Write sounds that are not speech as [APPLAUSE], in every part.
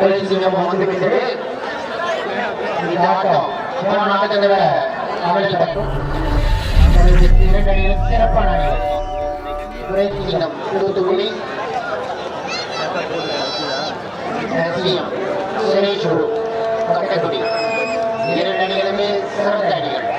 பயிற்சி நம்ம வந்துவிட்டது இந்த ஆட்டம் போன ஆட்டத்தை விட அமைக்கப்பட்டோம் இரண்டு அணிகள் சிறப்பான அணிகள் குறைத்து சின்னம் தூத்துக்குடி எஸ்டிஎம் சிறைச்சூர் கட்டக்குடி இரண்டு அணிகளுமே சிறந்த அணிகள்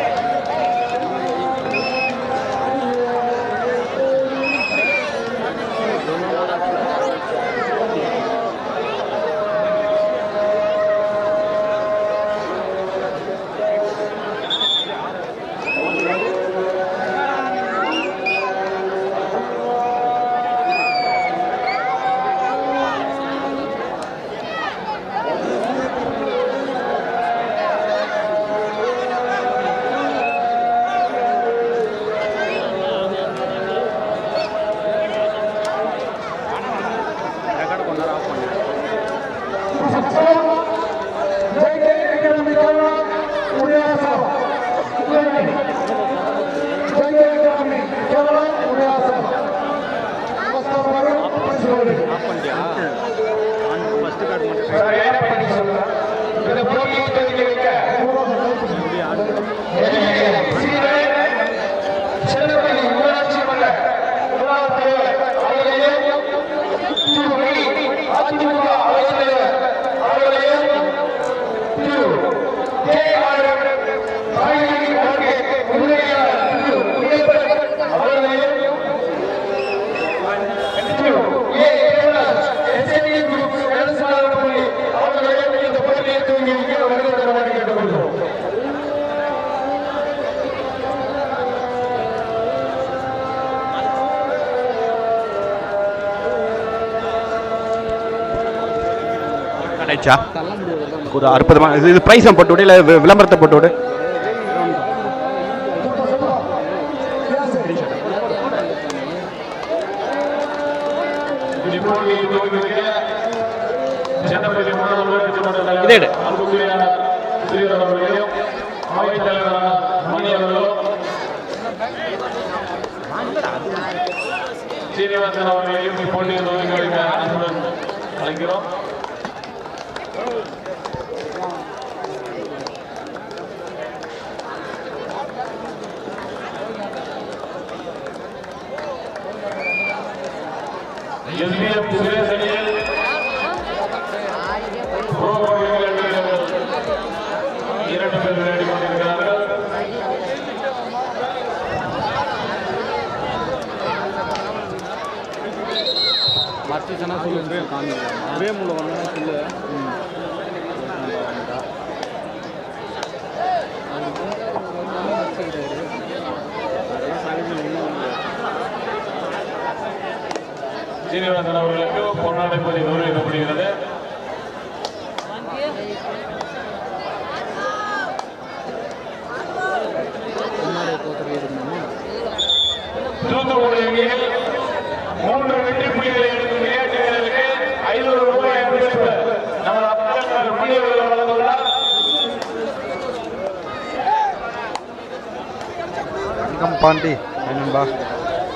கிடைச்சா ஒரு அற்புதமான இது இது ப்ரைஸை போட்டு விடு இல்லை விளம்பரத்தை போட்டு விடு. இப்போட்டியை துவக்கி வைக்க சென்னப்பள்ளி முன்னாள் கபடி வீரர்கள் இரண்டு பேர் விளையாடி கொண்டிருக்கிறார்கள் மறைச்சிச்சனா சொல்லு. பிரேம் காமிக்கலாம் பிரேம் உள்ள வந்தா சொல்லு சீனிவாசன் அவர்களுக்கு பொன்னாடை பதி கௌரவிக்கப்படுகிறது தூத்துக்குடி அணியில் மூன்று வெற்றி புள்ளிகளை எடுக்கும் விளையாட்டு வீரருக்கு ஐநூறு ரூபாய் அன்பளிப்பு நமது அப்பங்கள் மணியவர்கள் வழங்குள்ளார் பாண்டி. நண்பா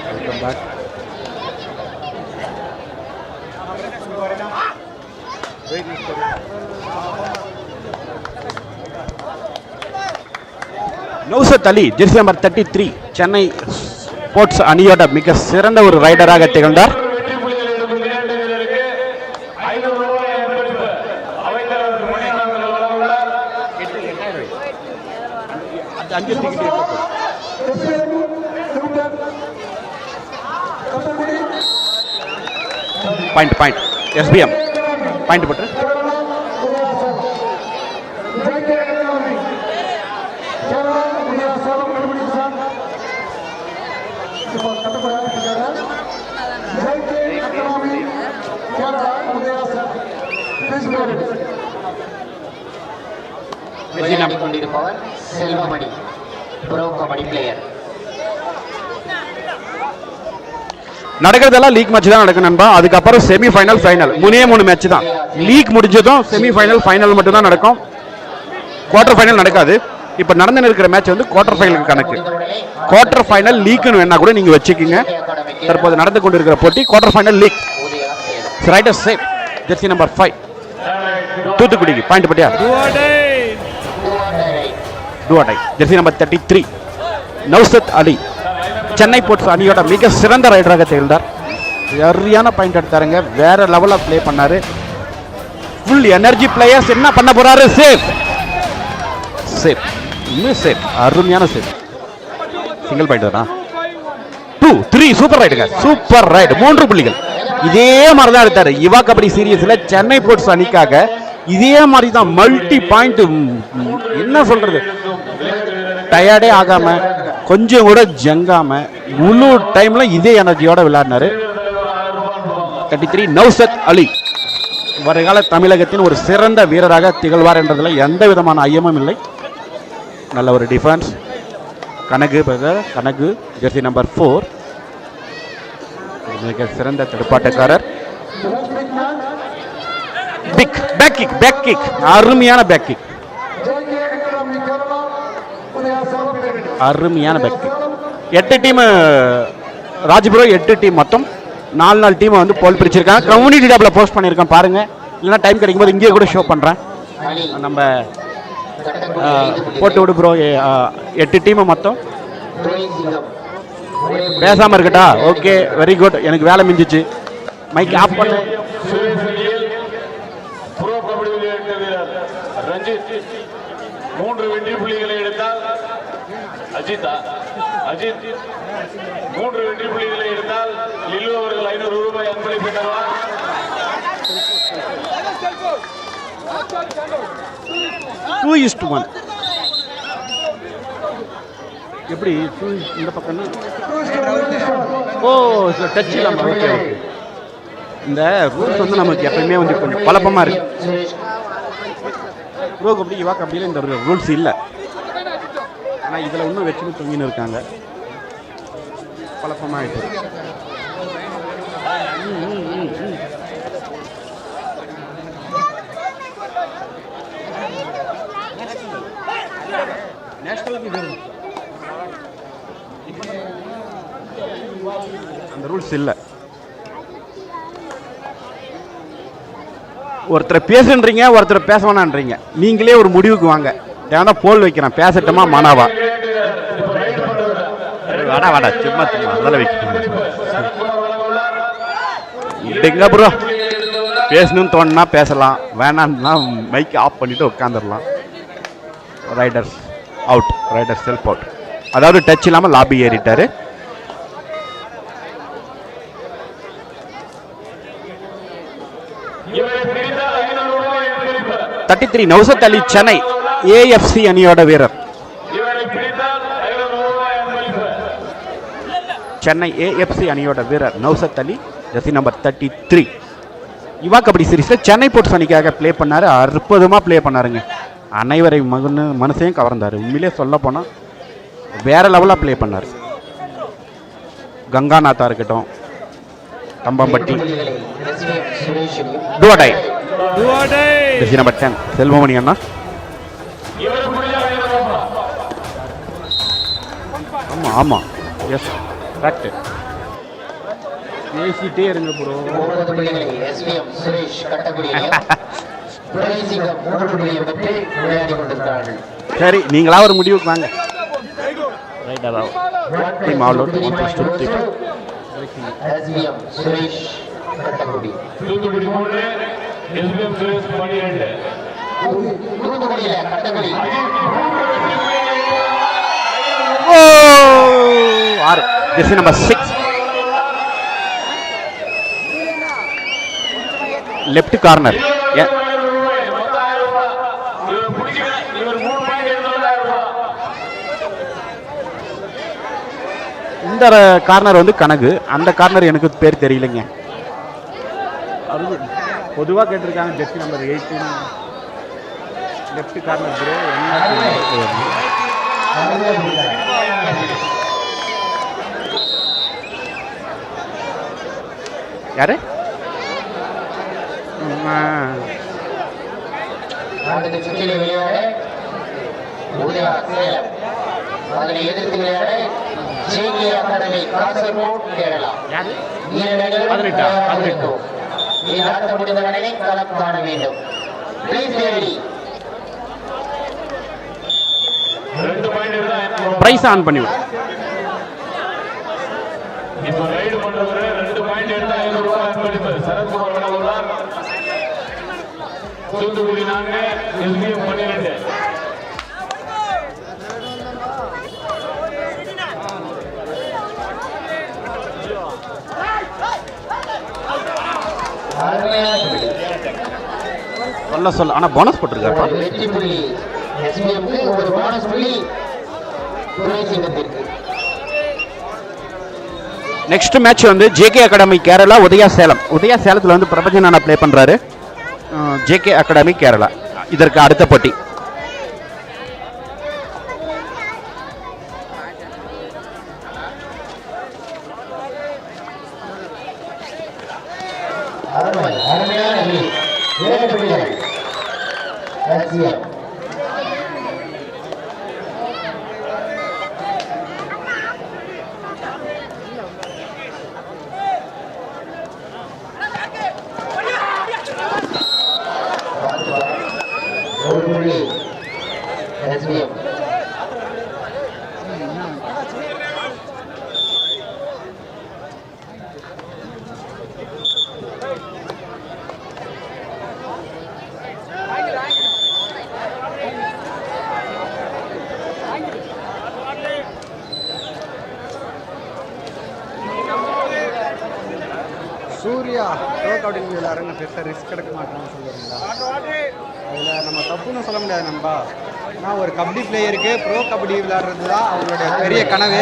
welcome back Naushad Ali jersey number thirty three Chennai sports அணியோட மிக சிறந்த ஒரு ரைடராக திகழ்ந்தார். பாயிண்ட் பாயிண்ட் எஸ்பிஎம் பாயிண்ட் போட்டு கொண்டிருப்பவர் செல்வமணி ப்ரோ கபடி பிளேயர் நடக்கிறதெல்லாம் லீக் மேட்ச் தான் நடக்கும் நண்பா. அதுக்கப்புறம் செமி ஃபைனல் ஃபைனல் மூணே மூணு மேட்ச் தான். லீக் முடிஞ்சதும் செமி ஃபைனல் ஃபைனல் மட்டும் தான் நடக்கும். குவார்டர் ஃபைனல் நடக்காது. இப்போ நடந்து இருக்கிற மேட்ச் வந்து குவார்டர் ஃபைனலுக்கு கணக்கு. குவார்டர் ஃபைனல் லீக்னு வேணா கூட நீங்கள் வச்சுக்கோங்க. தற்போது நடந்து கொண்டிருக்கிற போட்டி quarter final league raider safe jersey number five தூத்துக்குடிக்கு. பாயிண்ட் பட்டியா? டுவாடை. Jersey number thirty three Naushad Ali. Chennai sports அணியோட மிக சிறந்த ரைடராக திகழ்ந்தார். சரியான பாயிண்ட் எடுத்தாருங்க. வேற லெவலில் ப்ளே பண்ணாரு. ஃபுல் எனர்ஜி பிளேயர்ஸ் என்ன பண்ண போறாரு? சேஃப் சேஃப் இன்னும் சேஃப் அருமையான சேஃப் சிங்கிள் பாயிண்ட் தானா? டூ த்ரீ சூப்பர் ரைடுங்க சூப்பர் ரைடு மூன்று புள்ளிகள். இதே மாதிரி தான் எடுத்தாரு. யுவா கபடி சீரியஸ்ல சென்னை போர்ட்ஸ் அணிக்காக இதே மாதிரி தான் மல்டி பாயிண்ட் என்ன சொல்றது? டயர்டே ஆகாம கொஞ்சம் கூட ஜங்காம முழு டைம்ல இதே எனர்ஜியோட விளையாடினாரு. தேர்ட்டி த்ரீ நௌசத் அலி. வருகால தமிழகத்தின் ஒரு சிறந்த வீரராக திகழ்வார் என்றதில் எந்த விதமான ஐயமும் இல்லை. நல்ல ஒரு defence Kanagu brother Kanagu jersey number four மிக சிறந்த தடுப்பாட்டக்காரர். Big back kick back kick அருமையான பேக் கிக் அருமையான பேக் எட்டு டீம் ராஜ்புரம் எட்டு டீம் மொத்தம். நாலு நாலு டீமை வந்து போல் பிரிச்சிருக்காங்க. கம்யூனிட்டி டேப்பில் போஸ்ட் பண்ணியிருக்கேன் பாருங்க. இல்லைன்னா டைம் கிடைக்கும்போது இங்கேயே கூட ஷோ பண்ணுறேன் நம்ம போட்டு விடு ப்ரோ எட்டு டீமை மொத்தம். பேசாமல் இருக்கட்டா? ஓகே வெரி குட் எனக்கு வேலை மிஞ்சிச்சு. மைக் ஆஃப் பண்ணு. மூன்று வெற்றி புள்ளிகளை எடுத்தால் அஜித்தா அஜித் மூன்று வெற்றி புள்ளிகளை எடுத்தால் லில்லு அவர்கள் ஐநூறு ரூபாய் அன்பளிப்பு தருவார் டூ இஸ் டு ஒன் எப்படி? டூ இந்த பக்கம் ஓ டச் இல்லாமல் ஓகே ஓகே இந்த ரூல்ஸ் வந்து நமக்கு எப்பயுமே வந்து கொஞ்சம் குழப்பமா இருக்குது ப்ரோ கபடி இவா கபடியில் இந்த ரூல்ஸ் இல்லை. ஆனால் இதில் இன்னும் வெற்றி தொங்கின்னு இருக்காங்க. குழப்பமாகிட்டு அந்த ரூல்ஸ் இல்லை. ஒருத்தரை பேசுன்றீங்க ஒருத்தரை பேச வேணான்றீங்க. நீங்களே ஒரு முடிவுக்கு வாங்க. ஏன்னா போல் வைக்கிறேன். பேசட்டுமா மனாவா? வாடா வாடா சும்மா சும்மா அதெல்லாம் வைக்க இப்படிங்க ப்ரோ பேசணும்னு தோணுனா பேசலாம். வேணாம்னா மைக் ஆஃப் பண்ணிட்டு உட்காந்துடலாம் raiders out raider self out அதாவது டச் இல்லாமல் lobby ஏறிட்டாரு. Thirty three Naushad Ali Chennai. AFC அணியோட வீரர். சென்னை ஏஎஃப்சி அணியோட வீரர் Naushad Ali jersey number thirty three Yuva kabaddi சீரிஸில் சென்னை போர்ட்ஸ் அணிக்காக ப்ளே பண்ணார். அற்புதமாக ப்ளே பண்ணாருங்க. அனைவரை மகனு மனசையும் கவர்ந்தார். உண்மையிலே சொல்ல போனால் வேற லெவலாக ப்ளே பண்ணார். கங்காநாத்தா இருக்கட்டும் தம்பம்பட்டி. டுவடை நம்பர் டென் செல்வமணி அண்ணா. ஆமாம் எஸ் கரெக்டு பேசிட்டே இருங்க ப்ரோ [LAUGHS] சரி நீங்களா ஒரு முடிவுக்கு வாங்க. ரைட் அதாவது team all out one plus two three SVM Suresh Kattakudi. Thoothukudi Suresh தூத்துக்குடியில கட்டக்குடி. ஓ! ஆறு. Jersey number six left corner இந்த கார்னர் வந்து கணக்கு அந்த கார்னர் எனக்கு பேர் தெரியலைங்க. பொதுவாக கேட்டிருக்காங்க jersey number eighteen left corner bro என்ன யாரு ம், ஆ. அடுத்த சுற்றிலே விளையாட உதயா சேலம் அதனை எதிர்த்து விளையாட ஜேகே அகாடமி காசர்கோட் வீரர்கள் பதினெட்டா? களம் காண வேண்டும். பிரைஸ் ஆன் பண்ணி விடு இப்போ ரைடு பண்றவரு ரெண்டு பாயிண்ட் எடுத்தா ஐநூறு ரூபாய் அன்பளிப்பு சரத்குமார் வடலூர் தூத்துக்குடி நான்கு எஸ்பிஎம் பன்னிரெண்டு. சொல்ல சொல்ல ஆனால் போனஸ் போட்டிருக்காருப்பா. ஒரு வெற்றி புள்ளி எஸ்பிஎம்க்கு ஒரு போனஸ் புள்ளி துணை சிங்கத்திற்கு நெக்ஸ்ட் மேட்ச் வந்து ஜேகே அகாடமி கேரளா உதயா சேலம் உதயா சேலத்தில் வந்து பிரபஞ்சன் அண்ணா ப்ளே பண்ணுறாரு ஜேகே அகாடமி கேரளா. இதற்கு அடுத்த போட்டி. அருமை ப்ரோ கபடி விளையாடுறங்க பெருசாக ரிஸ்க் எடுக்க மாட்டான்னு சொல்லுவீங்களா அதில் நம்ம தப்புன்னு சொல்ல முடியாது நண்பா. ஆனால் ஒரு கபடி பிளேயருக்கு ப்ரோ கபடி விளையாடுறது தான் அவங்களுடைய பெரிய கனவு.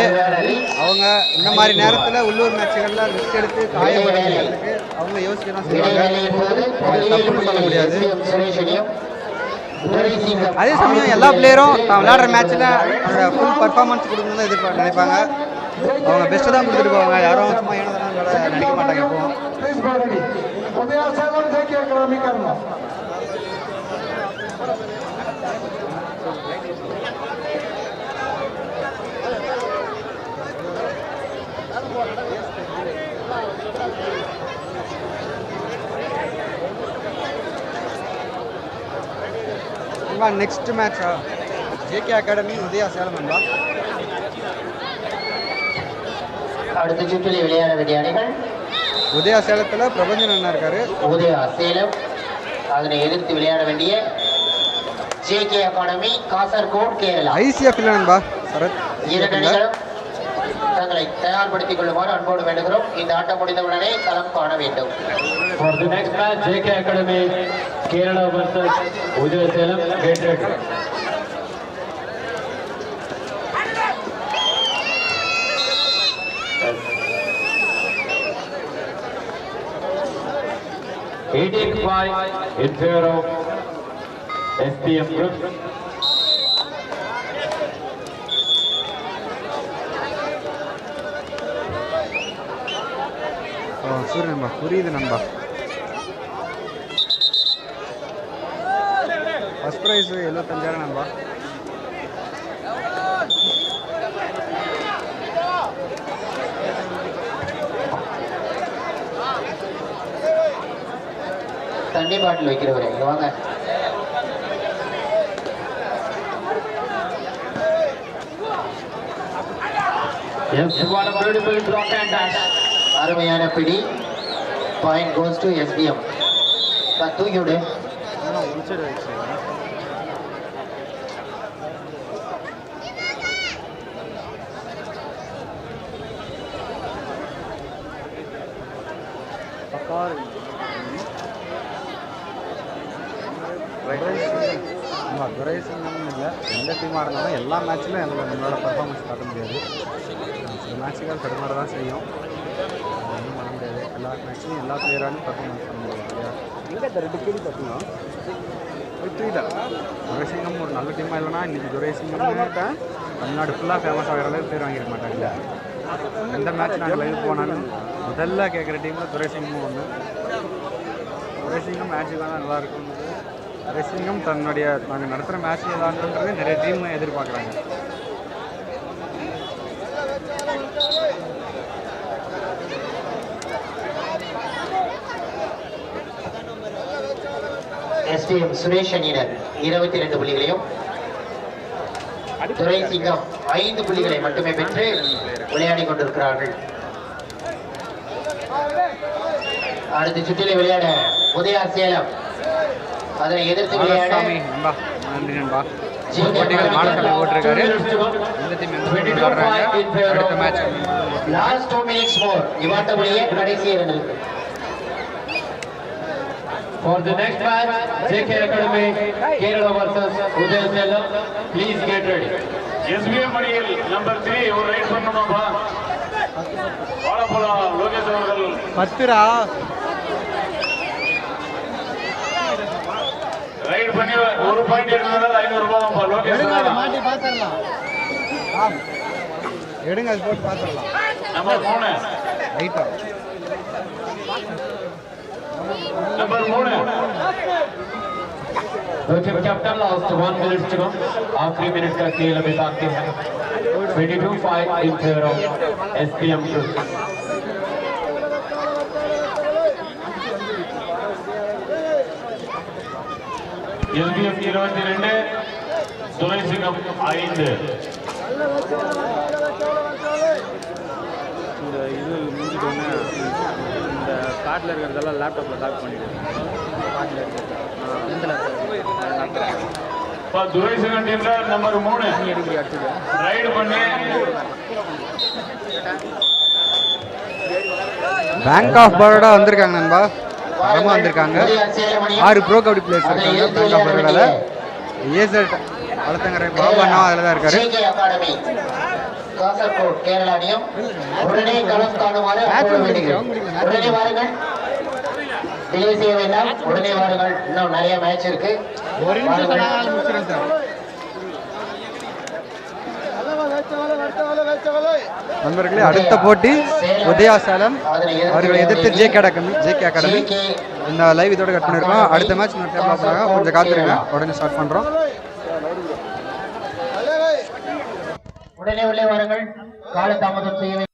அவங்க இந்த மாதிரி நேரத்தில் உள்ளூர் மேட்சுகளில் ரிஸ்க் எடுத்து காயப்படுறதுக்கு அவங்க யோசிக்க தான் செய்வாங்க. தப்புன்னு சொல்ல முடியாது. அதே சமயம் எல்லா பிளேயரும் தான் விளையாடுற மேட்ச்சில் அவங்களோட ஃபுல் பர்ஃபார்மன்ஸ் கொடுக்கணும்னு தான் எதிர்பார்க்க நினைப்பாங்க. அவங்க பெஸ்ட்டு தான் கொடுத்துட்டு போவாங்க. யாரும் சும்மா ஏனோ தானோ நினைக்க மாட்டாங்க எப்பவும் நெக்ஸ்ட் மேட்சா ஜேகே அகாடமி உதயா சேலம் என்பா அடுத்த சுற்றில் விளையாட வேண்டிய அணிகள்? உதயா சேலத்தில் பிரபஞ்சன் அண்ணா இருக்காரு. உதயா சேலம். அதனை எதிர்த்து விளையாட வேண்டிய JK academy Kasaragod Kerala. ICF இல்லை சரத். இரண்டு தங்களை தயார்படுத்திக் கொள்ளுமாறு அன்போடு வேண்டுகிறோம். இந்த ஆட்டம் முடிந்தவுடனே களம் காண வேண்டும். For the next match, JK Academy, Kerala. 18 5 in favor of SPM Group. சரி நண்பா புரியுது நண்பா ஃபஸ்ட் ப்ரைஸ் எழுபத்தஞ்சாயிரம் நண்பா தண்ணி பாட்டில் வைக்கிறவரே இங்க வாங்க. Yes, what a beautiful block and dash. அருமையான பிடி. பாயிண்ட் கோஸ் டு எஸ்பிஎம் தூக்கி விடு. ஆமாம் துரை சிங்கம் இல்லை. எந்த டீமாக இருந்தாலும் எல்லா மேட்ச்லையும் எங்களை நம்மளோட பர்ஃபார்மன்ஸ் காட்ட முடியாது. சில மேட்சுகள் தடுமாற தான் செய்யும். ஒன்றும் பண்ண முடியாது. எல்லா மேட்ச்லையும் எல்லா பிளேயராலையும் பர்ஃபார்மன்ஸ் பண்ண முடியாது இல்லையா? எங்கே இந்த ரெண்டு கேள்வி பார்த்தீங்கன்னா புரியல துரைசிங்கம் ஒரு நல்ல டீமாக இல்லைனா இன்றைக்கி துரைசிங்கம் தமிழ்நாடு ஃபுல்லாக ஃபேமஸ் ஆகிற அளவுக்கு பேர் வாங்கியிருக்க மாட்டாங்கல்ல எந்த மேட்ச் நாங்கள் லைவ் போனாலும் முதல்ல கேட்குற டீமில் துரைசிங்கமும் ஒன்று துரைசிங்கம் மேட்ச்சுக்கு வேணால் நல்லா இருக்கும் ரேசிங்கம் தன்னுடைய நாங்கள் நடத்துகிற மேட்ச் விளாண்டுன்றது நிறைய டீம் எதிர்பார்க்குறாங்க. எஸ்டிஎம் சுரேஷ் அணியினர் இருபத்தி ரெண்டு புள்ளிகளையும் துரை சிங்கம் ஐந்து புள்ளிகளை மட்டுமே பெற்று விளையாடி கொண்டிருக்கிறார்கள். அடுத்த சுற்றிலே விளையாட உதயா சேலம். அதனை எதிர்த்து விளையாட நன்றி நண்பா. போட்டிகள் மாடக்கல்ல போட்டிருக்காரு. இந்த டீம் எந்த team விளையாடுறாங்க? அடுத்த match last two minutes more இவாட்டபடியே கடைசி இரண்டு. For the next match, JK Academy, Kerala versus Udaya Salem. Please get ready. SPM அணியில் நம்பர் த்ரீ ஒரு ரைட் பண்ணணுமாப்பா வாழப்போலாம் லோகேஷ் அவர்கள். பத்துரா? ரைட் பண்ணி ஒரு பாயிண்ட் எடுத்ததால் ஐநூறு ரூபாய் லோகேஷ் எடுங்க அது போட்டு பார்த்துடலாம் நம்பர் மூணு ரைட்டா நம்பர் மூணு wicket captain last one minute to go आखिरी मिनट का खेल अभी बाकी है 22 5 in favor of SPM group SPM இருபத்தி ரெண்டு துரைசிங்கம் ஐந்து. இந்த இது முடிஞ்சிட்டு உடனே இந்த கார்டில் இருக்கிறதெல்லாம் லேப்டாப்பில் லாக் பண்ணிவிடுங்க கார்டில் இருக்கிறது இப்போ துரைசிங்கம் டீம்ல நம்பர் மூணு. ரைடு பண்ணி. பேங்க் ஆஃப் பரோடா வந்திருக்காங்க நண்பா. தரமாக வந்திருக்காங்க. ஆறு ப்ரோ கபடி பிளேயர்ஸ் இருக்காங்க. ஆஃப் பரோடாவில் ஏசட் வளர்த்தங்கரை பாபு அண்ணா அதில் தான் இருக்காரு காசர்கோட் கேரளா அணியும் உடனே களம் காணுமாறு. உடனே வாருங்கள். டிலே செய்ய வேண்டாம் உடனே வாருங்கள். இன்னும் நிறைய மேட்ச் இருக்கு. நண்பர்களே அடுத்த போட்டி உதயா சேலம். அவர்களை எதிர்த்து J K academy J K academy. இந்த லைவ் இதோட கட் பண்ணிருக்கோம். அடுத்த மேட்ச் இன்னொரு டேபிள் பண்ணுறாங்க கொஞ்சம் காத்துருங்க. உடனே ஸ்டார்ட் பண்ணுறோம் உடனே உள்ளே வாருங்கள். கால தாமதம் செய்ய